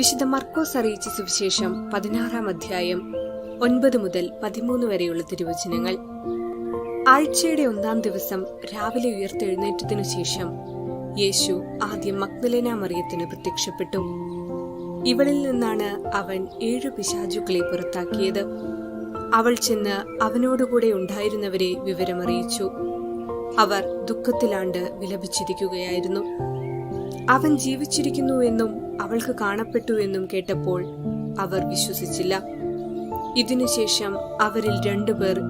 വിശുദ്ധ മർക്കോസ് അറിയിച്ച സുവിശേഷം പതിനാറാം അധ്യായം ഒൻപത് മുതൽ പതിമൂന്ന് വരെയുള്ള തിരുവചനങ്ങൾ. ആഴ്ചയുടെ ഒന്നാം ദിവസം രാവിലെ ഉയർത്തെഴുന്നേറ്റത്തിനു ശേഷം യേശു ആദ്യം മക്നലേന മറിയത്തിന് പ്രത്യക്ഷപ്പെട്ടു. ഇവളിൽ നിന്നാണ് അവൻ ഏഴു പിശാചുക്കളെ പുറത്താക്കിയത്. അവൾ ചെന്ന് അവനോടുകൂടെ ഉണ്ടായിരുന്നവരെ വിവരമറിയിച്ചു. അവർ ദുഃഖത്തിലാണ്ട് വിലപിച്ചിരിക്കുകയായിരുന്നു. അവൻ ജീവിച്ചിരിക്കുന്നു എന്നും അവൾക്ക് കാണപ്പെട്ടു എന്നും കേട്ടപ്പോൾ അവർ വിശ്വസിച്ചില്ല. ഇതിനുശേഷം അവരിൽ രണ്ടുപേർ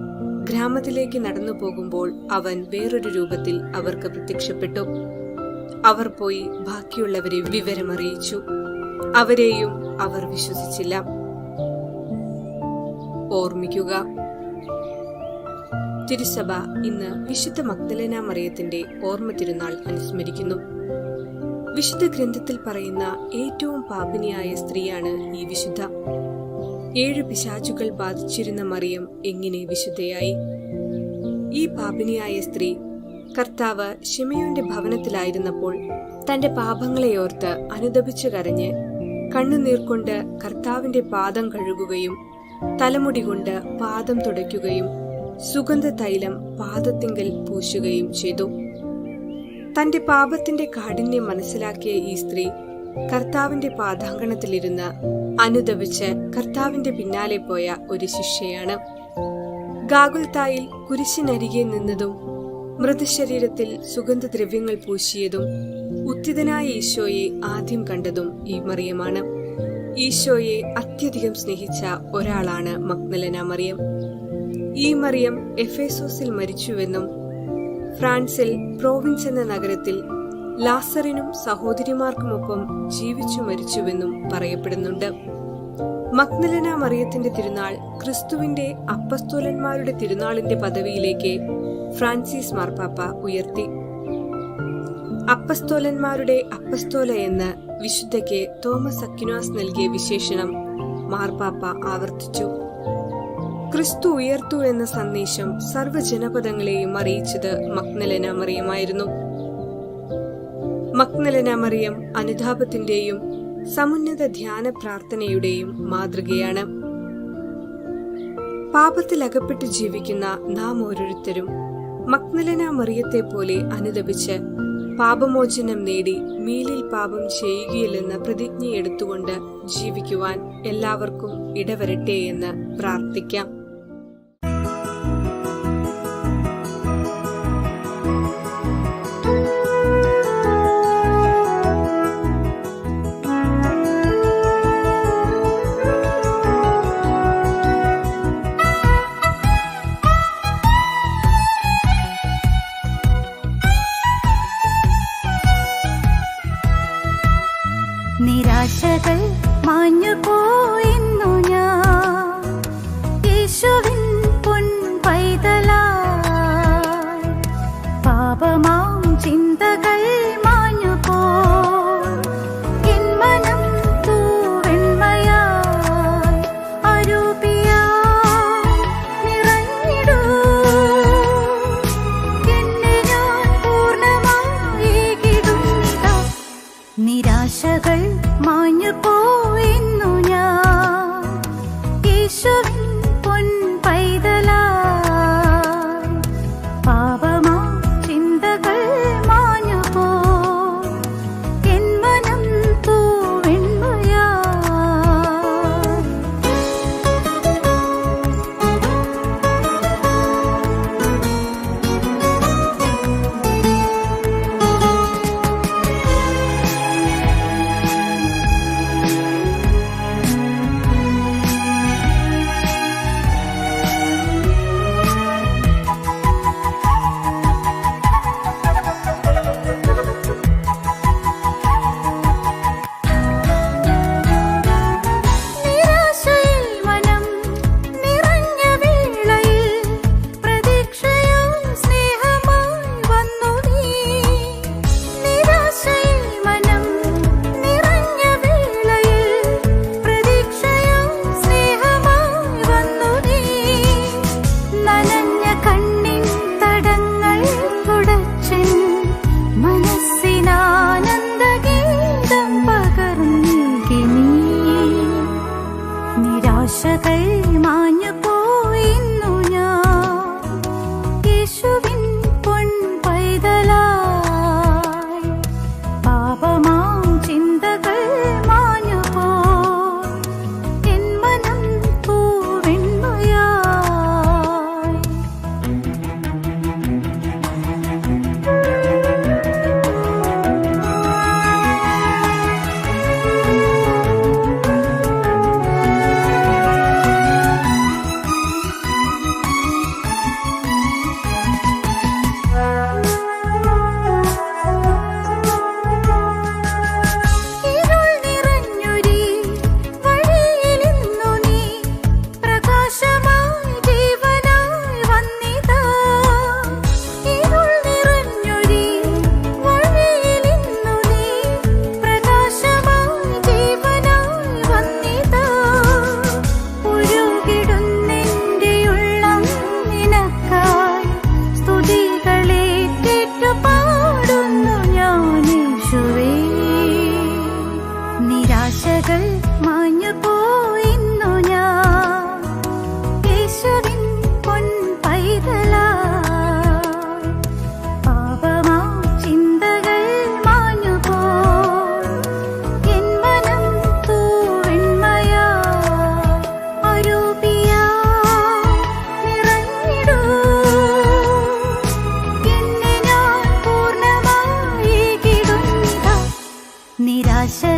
ഗ്രാമത്തിലേക്ക് നടന്നു പോകുമ്പോൾ അവൻ വേറൊരു രൂപത്തിൽ അവർക്ക് പ്രത്യക്ഷപ്പെട്ടു. അവർ പോയി ബാക്കിയുള്ളവരെ വിവരമറിയിച്ചു. അവരെയും അവർ വിശ്വസിച്ചില്ല. ഓർമ്മിക്കുക തിരുസഭ ഇന്ന് വിശുദ്ധ മക്തലന മറിയത്തിന്റെ ഓർമ്മ തിരുനാൾ അനുസ്മരിക്കുന്നു. വിശുദ്ധ ഗ്രന്ഥത്തിൽ പറയുന്ന ഏറ്റവും പാപിനിയായ സ്ത്രീയാണ് ഈ വിശുദ്ധ. ഏഴ് പിശാചുകൾ ബാധിച്ചിരുന്ന മറിയം എങ്ങനെ വിശുദ്ധയായി? ഈ പാപിനിയായ സ്ത്രീ കർത്താവ് ഷിമയോന്റെ ഭവനത്തിലായിരുന്നപ്പോൾ തന്റെ പാപങ്ങളെയോർത്ത് അനുദപിച്ചു കരഞ്ഞ് കണ്ണുനീർ കൊണ്ട് കർത്താവിന്റെ പാദം കഴുകുകയും തലമുടി കൊണ്ട് പാദം തുടയ്ക്കുകയും സുഗന്ധ തൈലം പാദത്തിങ്കൽ പൂശുകയും ചെയ്തു. തന്റെ പാപത്തിന്റെ കാഠിന്യം മനസ്സിലാക്കിയ ഈ സ്ത്രീ കർത്താവിന്റെ പാതാങ്കണത്തിലിരുന്ന് അനുദവിച്ച് കർത്താവിന്റെ പിന്നാലെ പോയ ഒരു ശിഷ്യയാണ്. ഗാഗുൽത്തായിൽ കുരിശിനരികെ നിന്നതും മൃതശരീരത്തിൽ സുഗന്ധദ്രവ്യങ്ങൾ പൂശിയതും ഉത്തിതനായ ഈശോയെ ആദ്യം കണ്ടതും ഈ മറിയമാണ്. ഈശോയെ അത്യധികം സ്നേഹിച്ച ഒരാളാണ് മഗ്നലന മറിയം. ഈ മറിയം എഫേസോസിൽ മരിച്ചുവെന്നും ഫ്രാൻസിൽ പ്രോവിൻസ് എന്ന നഗരത്തിൽ ലാസറിനും സഹോദരിമാർക്കുമൊപ്പം ജീവിച്ചു മരിച്ചുവെന്നും പറയപ്പെടുന്നുണ്ട്. മക്നലന മറിയത്തിന്റെ തിരുനാൾ ക്രിസ്തുവിന്റെ അപ്പസ്തോലന്മാരുടെ തിരുനാളിന്റെ പദവിയിലേക്ക് ഫ്രാൻസിസ് മാർപ്പാപ്പ ഉയർത്തി. അപ്പസ്തോലന്മാരുടെ അപ്പസ്തോല എന്ന് വിശുദ്ധയ്ക്ക് തോമസ് അക്യുനാസ് നൽകിയ വിശേഷണം മാർപ്പാപ്പ ആവർത്തിച്ചു. ക്രിസ്തു ഉയർത്തു എന്ന സന്ദേശം സർവജനപദങ്ങളെയും അറിയിച്ചത് മക്നലന മറിയമായിരുന്നു. മക്നലന മറിയം അനുതാപത്തിന്റെയും സമുന്നത ധ്യാന പ്രാർത്ഥനയുടെയും മാതൃകയാണ്. പാപത്തിലകപ്പെട്ട് ജീവിക്കുന്ന നാം ഓരോരുത്തരും മക്നലന മറിയത്തെ പോലെ അനുദപിച്ച് പാപമോചനം നേടി മീലിൽ പാപം ചെയ്യുകയില്ലെന്ന പ്രതിജ്ഞയെടുത്തുകൊണ്ട് ജീവിക്കുവാൻ എല്ലാവർക്കും ഇടവരട്ടെ എന്ന് പ്രാർത്ഥിക്കാം. should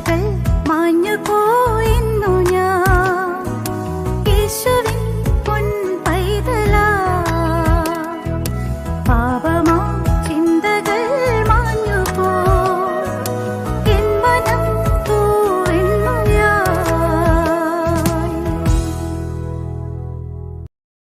哎